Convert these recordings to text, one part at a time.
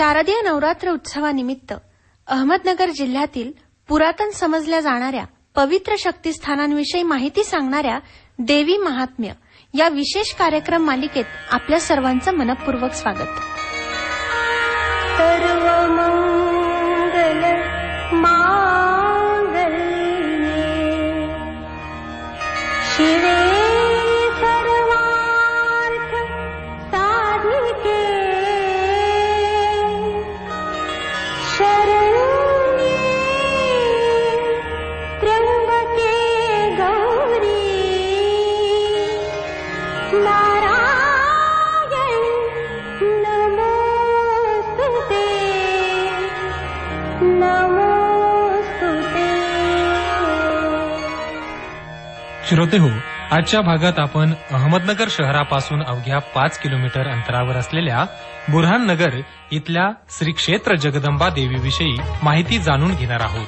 शारदीय नवरात्र उत्सवानिमित्त अहमदनगर जिल्ह्यातील पुरातन समजल्या जाणाऱ्या पवित्र शक्तीस्थानांविषयी माहिती सांगणाऱ्या देवी महात्म्य या विशेष कार्यक्रम मालिकेत आपल्या सर्वांचं मनपूर्वक स्वागत. श्रोते हो. आजच्या भागात आपण अहमदनगर शहरापासून अवघ्या पाच किलोमीटर अंतरावर असलेल्या बुरहाननगर इथल्या श्री क्षेत्र जगदंबा देवीविषयी माहिती जाणून घेणार आहोत.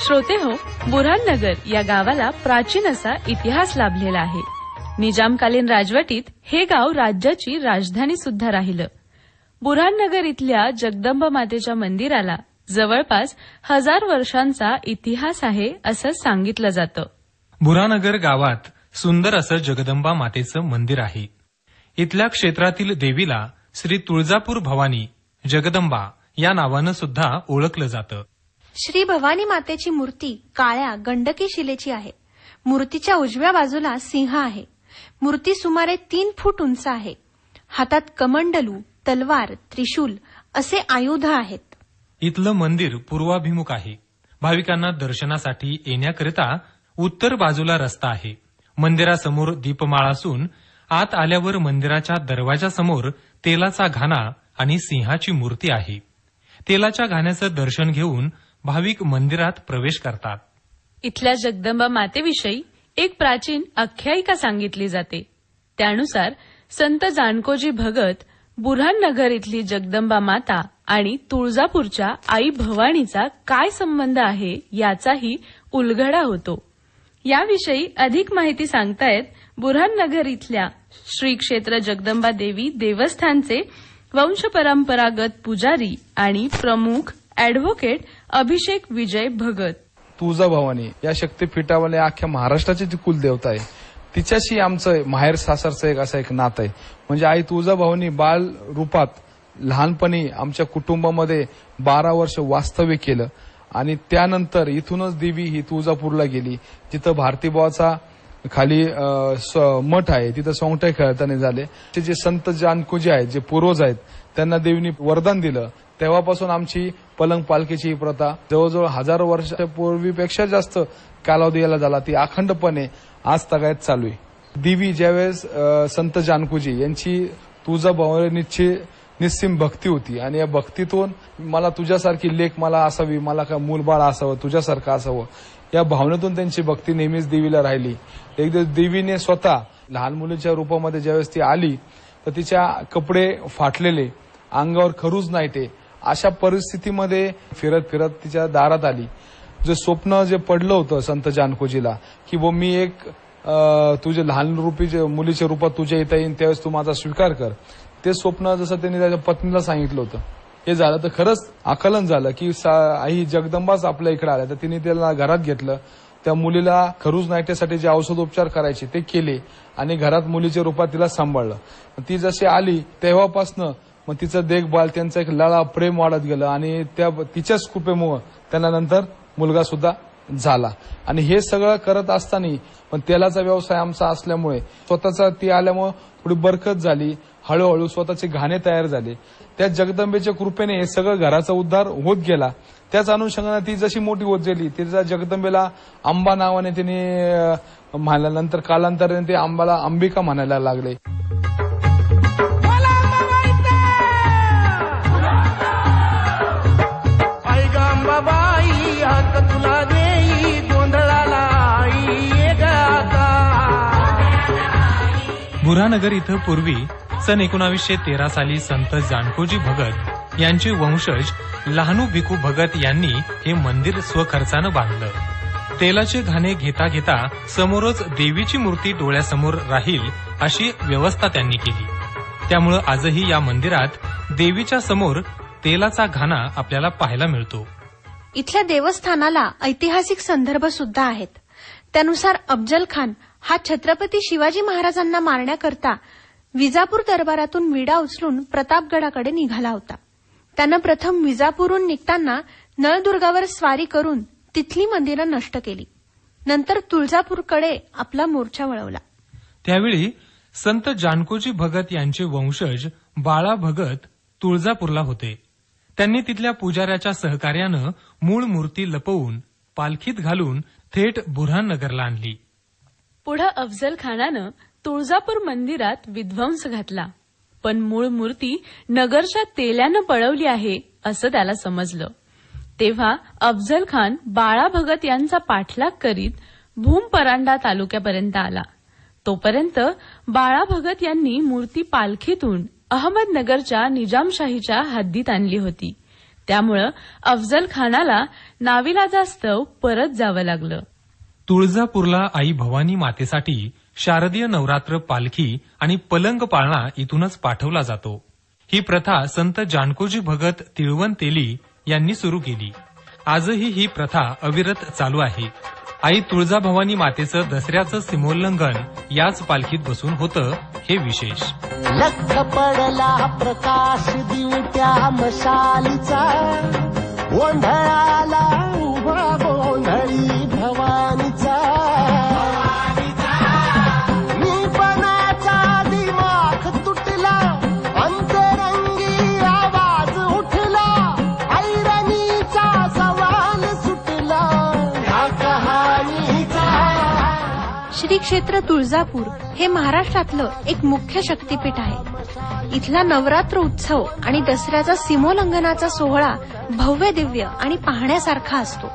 श्रोते हो बुरहाननगर या गावाला प्राचीन असा इतिहास लाभलेला आहे. निजामकालीन राजवटीत हे गाव राज्याची राजधानी सुद्धा राहिलं. बुरहाननगर इथल्या जगदंबा मातेच्या मंदिराला जवळपास हजार वर्षांचा इतिहास आहे असं सांगितलं जातं. बुरानगर गावात सुंदर असं जगदंबा मातेचं मंदिर आहे. इथल्या क्षेत्रातील देवीला श्री तुळजापूर भवानी जगदंबा या नावानं सुद्धा ओळखलं जातं. श्री भवानी मातेची मूर्ती काळ्या गंडकी शिलेची आहे. मूर्तीच्या उजव्या बाजूला सिंह आहे. मूर्ती सुमारे तीन फूट उंच आहे. हातात कमंडलू तलवार त्रिशूल असे आयुध आहेत. इथलं मंदिर पूर्वाभिमुख आहे. भाविकांना दर्शनासाठी येण्याकरिता उत्तर बाजूला रस्ता आहे. मंदिरासमोर दीपमाळ असून आत आल्यावर मंदिराच्या दरवाजासमोर तेलाचा घाणा आणि सिंहाची मूर्ती आहे. तेलाच्या घाण्याचं दर्शन घेऊन भाविक मंदिरात प्रवेश करतात. इथल्या जगदंबा मातेविषयी एक प्राचीन आख्यायिका सांगितली जाते. त्यानुसार संत जानकोजी भगत बुऱ्हाणनगर इथली जगदंबा माता आणि तुळजापूरच्या आई भवानीचा काय संबंध आहे याचाही उलगडा होतो. याविषयी अधिक माहिती सांगतायत बुऱ्हाणनगर इथल्या श्री क्षेत्र जगदंबा देवी देवस्थानचे वंशपरंपरागत पुजारी आणि प्रमुख अॅडव्होकेट अभिषेक विजय भगत. तुळजाभवानी या शक्तीपीठावाले अख्ख्या महाराष्ट्राची ती कुलदेवता आहे तिच्याशी आमचं माहेर सासरचं एक असं एक नातं आहे. म्हणजे आई तुळजाभवानी बाल रूपात लहानपणी आमच्या कुटुंबामध्ये बारा वर्ष वास्तव्य केलं. आणि त्यानंतर इथूनच देवी ही तुळजापूरला गेली. जिथं भारतीबाचा खाली स- मठ आहे. तिथं सोंगटे खेळताना झाले. ते जे संत जानकुजी आहेत जे पूर्वज आहेत त्यांना देवीने वरदान दिलं. तेव्हापासून आमची पलंग पालखीची ही प्रथा. जवळजवळ हजारो वर्षापूर्वीपेक्षा जास्त कालावधी याला झाला. ती अखंडपणे आज तगायत चालू आहे. देवी ज्यावेळेस संत जानकुजी यांची तुळजाभवानीची निस्सीम भक्ती होती आणि या भक्तीतून मला तुझ्यासारखी लेख मला असावी मला का मूलबाळ असावं तुझ्यासारखं असावं या भावनेतून त्यांची भक्ती नेहमीच देवीला राहिली. एक दिवस देवीने स्वतः लहान मुलीच्या रूपामध्ये ज्यावेळेस ती आली तर तिच्या कपडे फाटलेले अंगावर खरूज नाही ते. अशा परिस्थितीमध्ये फिरत फिरत तिच्या दारात आली. जे स्वप्न जे पडलं होतं संत जानकोजीला की वो मी एक तुझे लहान रूपी जे मुलीच्या रूपात तुझ्या इथं येईन त्यावेळेस तू माझा स्वीकार कर. ते स्वप्न जसं त्यांनी त्याच्या पत्नीला सांगितलं होतं. हे झालं तर खरंच आकलन झालं की सा- आई जगदंबाच आपल्या इकडे आल्या. तर तिने त्याला घरात घेतलं. त्या मुलीला खरूज नाट्यासाठी जे औषधोपचार करायचे ते केले आणि घरात मुलीच्या रूपात तिला सांभाळलं. ती जशी आली तेव्हापासनं मग तिचं देखभाल त्यांचं एक लळा प्रेम वाढत गेलं आणि त्या तिच्याच कृपेमुळं त्यांना नंतर मुलगा सुद्धा झाला. आणि हे सगळं करत असताना पण तेलाचा व्यवसाय आमचा असल्यामुळे स्वतःचा ती आल्यामुळे थोडी बरकत झाली हळूहळू स्वतःचे घाणे तयार झाले. त्या जगदंबेच्या कृपेने हे सगळं घराचा उद्धार होत गेला. त्याच अनुषंगाने ती जशी मोठी होत गेली तिचा जगदंबेला आंबा नावाने तिने म्हणाल्यानंतर कालांतराने ते आंबाला अंबिका म्हणायला लागले. बुऱ्हानगर इथं पूर्वी सन एकोणावीसशे तेरा साली संत जानकोजी भगत यांचे वंशज लहानू भिकू भगत यांनी हे मंदिर स्वखर्चानं बांधलं. तेलाचे घाणे घेता घेता समोरच देवीची मूर्ती डोळ्यासमोर राहील अशी व्यवस्था त्यांनी केली. त्यामुळं आजही या मंदिरात देवीच्या समोर तेलाचा घाणा आपल्याला पाहायला मिळतो. इथल्या देवस्थानाला ऐतिहासिक संदर्भ सुद्धा आहेत. त्यानुसार अफजल खान हा छत्रपती शिवाजी महाराजांना मारण्याकरता विजापूर दरबारातून विडा उचलून प्रतापगडाकडे निघाला होता. त्यानं प्रथम विजापूरहून निघताना नळदुर्गावर स्वारी करून तिथली मंदिरं नष्ट केली. नंतर तुळजापूरकडे आपला मोर्चा वळवला. त्यावेळी संत जानकोजी भगत यांचे वंशज बाळा भगत तुळजापूरला होते. त्यांनी तिथल्या पुजाऱ्याच्या सहकार्यानं मूळ मूर्ती लपवून पालखीत घालून थेट बुऱ्हाननगरला आणली. पुढं अफजल खानानं तुळजापूर मंदिरात विध्वंस घातला. पण मूळ मूर्ती नगरच्या तेल्यानं पळवली आहे असं त्याला समजलं. तेव्हा अफजल खान बाळा भगत यांचा पाठलाग करीत भूम परांडा तालुक्यापर्यंत आला. तोपर्यंत बाळा भगत यांनी मूर्ती पालखीतून अहमदनगरच्या निजामशाहीच्या हद्दीत आणली होती. त्यामुळं अफजल खानाला नाविलाजास्तव परत जावं लागलं. तुळजापूरला आई भवानी मातेसाठी शारदीय नवरात्र पालखी आणि पलंग पाळणा इथूनच पाठवला जातो. ही प्रथा संत जानकोजी भगत तिळवन तेली यांनी सुरू केली. आजही ही प्रथा अविरत चालू आहे. आई तुळजाभवानी मातेचं दसऱ्याचं सीमोल्लंघन याच पालखीत बसून होतं हे विशेष. लख पडला प्रकाश दिवट्या मशालीचा. ओंढळाला क्षेत्र तुळजापूर हे महाराष्ट्रातलं एक मुख्य शक्तीपीठ आहे. इथला नवरात्र उत्सव आणि दसऱ्याचा सीमोल्लंघनाचा सोहळा भव्य दिव्य आणि पाहण्यासारखा असतो.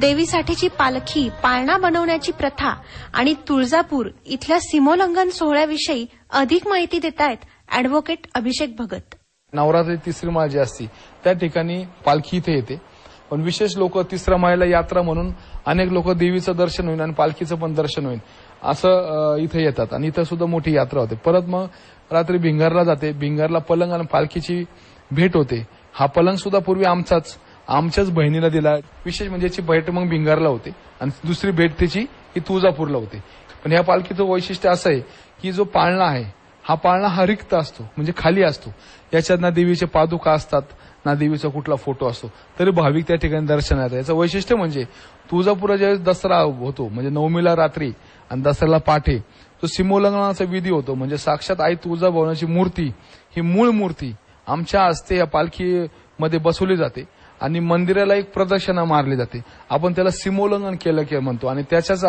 देवीसाठीची पालखी पाळणा बनवण्याची प्रथा आणि तुळजापूर इथल्या सीमोल्लंघन सोहळ्याविषयी अधिक माहिती देत आहेत अॅडव्होकेट अभिषेक भगत. नवरात्री तिसरी माळ जी असते त्या ठिकाणी पालखी इथे येते. पण विशेष लोक तिसऱ्या माळेला यात्रा म्हणून अनेक लोक देवीचं दर्शन होईल आणि पालखीचं पण दर्शन होईल असं इथं इथे येतात. आणि इथं सुद्धा मोठी यात्रा होते. परत मग रात्री भिंगारला जाते. भिंगारला पलंग आणि पालखीची भेट होते. हा पलंग सुद्धा पूर्वी आमचाच आमच्याच बहिणीला दिला. विशेष म्हणजे याची भेट मग भिंगारला होते. आणि दुसरी भेट त्याची ही तुळजापूरला होते. पण या पालखीचं वैशिष्ट्य असं आहे की जो पाळणा आहे हा पाळणा हा रिक्त असतो. म्हणजे खाली असतो. याच्यात ना देवीचे पादुका असतात ना देवीचा कुठला फोटो असतो. तरी भाविक त्या ठिकाणी दर्शनात येतात. याचं वैशिष्ट्य म्हणजे तुळजापुरा ज्यावेळेस दसरा होतो म्हणजे नवमीला रात्री आणि दसऱ्याला पाठे. तो सिमोल्लंघनाचा विधी होतो. म्हणजे साक्षात आई तुळजाभवानाची मूर्ती ही मूळ मूर्ती आमच्या हस्ते या पालखीमध्ये बसवली जाते आणि मंदिराला एक प्रदक्षिणा मारली जाते. आपण त्याला सिमोल्लंघन केलं की म्हणतो. आणि त्याच्याच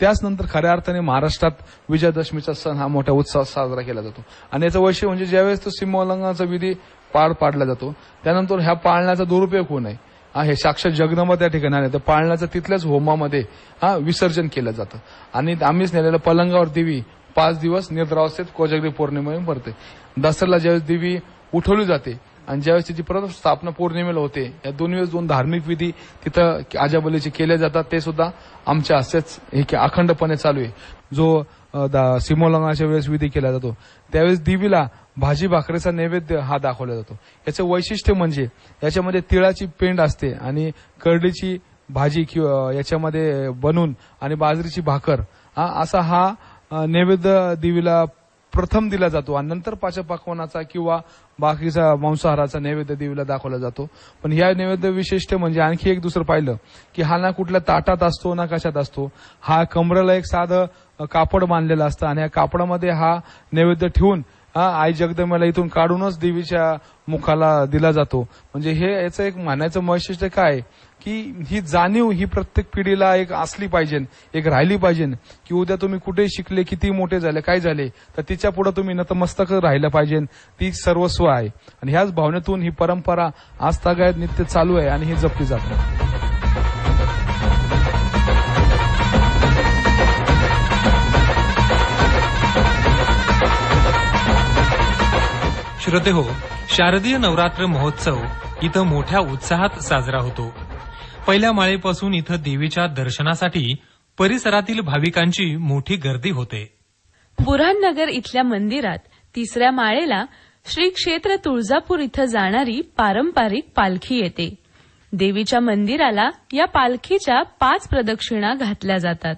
त्याच नंतर खऱ्या अर्थाने महाराष्ट्रात विजयादशमीचा सण हा मोठ्या उत्साहात साजरा केला जातो. आणि याचं वैशिष्ट्य म्हणजे ज्यावेळेस तो सिमोल्लंघनाचा विधी पार पाडला जातो त्यानंतर ह्या पाळण्याचा दुरुपयोग होऊ नये. हे साक्षात जगदंबा त्या ठिकाणी आले. तर पाळण्याचं तिथल्याच होमामध्ये हा विसर्जन केलं जातं. आणि आम्हीच नेलेलं पलंगावर देवी पाच दिवस निद्रावस्थेत कोजागरी पौर्णिमेला भरते. दसऱ्याला ज्यावेळेस देवी उठवली जाते आणि ज्यावेळेस तिची परत स्थापना पौर्णिमेला होते या दोन वेळेस दोन धार्मिक विधी तिथं आजाबलीचे केले जातात ते सुद्धा आमच्या हस्तेच हे अखंडपणे चालू आहे. जो दा- सीमोल्लंघनाच्या वेळेस विधी केला जातो त्यावेळेस देवीला भाजी भाकरीचा नैवेद्य हा दाखवला जातो. याचं वैशिष्ट्य म्हणजे याच्यामध्ये तिळाची पेंड असते आणि करडीची भाजी किंवा याच्यामध्ये बनून आणि बाजरीची भाकर हा असा हा नैवेद्य देवीला प्रथम दिला जातो आणि नंतर पाचपक्वानाचा किंवा बाकीचा मांसाहाराचा नैवेद्य देवीला दाखवला जातो. पण या नैवेद्य विशिष्ट म्हणजे आणखी एक दुसरं पाहिलं की हा ना कुठल्या ताटात असतो ना कशात असतो. हा कमरेला एक साधं कापड बांधलेलं असतं आणि या कापडामध्ये हा नैवेद्य ठेवून हा आई जगदंबेला इथून काढूनच देवीच्या मुखाला दिला जातो. म्हणजे हे याचं एक मानायचं वैशिष्ट्य काय? की ही जाणीव ही प्रत्येक पिढीला एक असली पाहिजे एक राहिली पाहिजे की उद्या तुम्ही कुठे शिकले किती मोठे झाले काय झाले तर तिच्या पुढे तुम्ही नतमस्तक राहिलं पाहिजे ती सर्वस्व आहे. आणि ह्याच भावनेतून ही परंपरा आज तागायत नित्य चालू आहे आणि ही जपली जाते श्रोते हो शारदीय नवरात्र महोत्सव इथं मोठ्या उत्साहात साजरा होतो. पहिल्या माळेपासून इथं देवीच्या दर्शनासाठी परिसरातील भाविकांची मोठी गर्दी होते. बुऱ्हाणनगर इथल्या मंदिरात तिसऱ्या माळेला श्री क्षेत्र तुळजापूर इथं जाणारी पारंपरिक पालखी येते. देवीच्या मंदिराला या पालखीच्या पाच प्रदक्षिणा घातल्या जातात.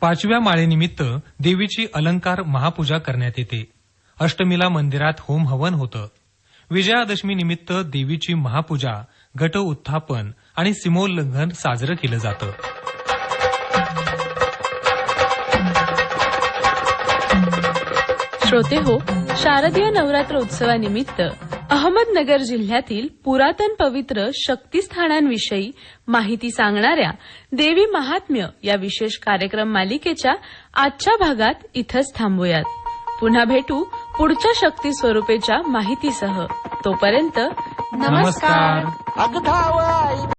पाचव्या माळेनिमित्त देवीची अलंकार महापूजा करण्यात येते. अष्टमीला मंदिरात होम हवन होतं. विजयादशमी निमित्त देवीची महापूजा घट उत्थापन आणि सीमोल्लंघन साजरं केलं जातं. श्रोते हो शारदीय नवरात्र उत्सवानिमित्त अहमदनगर जिल्ह्यातील पुरातन पवित्र शक्तिस्थानांविषयी माहिती सांगणाऱ्या देवी महात्म्य या विशेष कार्यक्रम मालिकेच्या आजच्या भागात इथंच थांबूयात. पुन्हा भेटू पुढच्या शक्ती स्वरूपेच्या माहितीसह तोपर्यंत नमस्कार.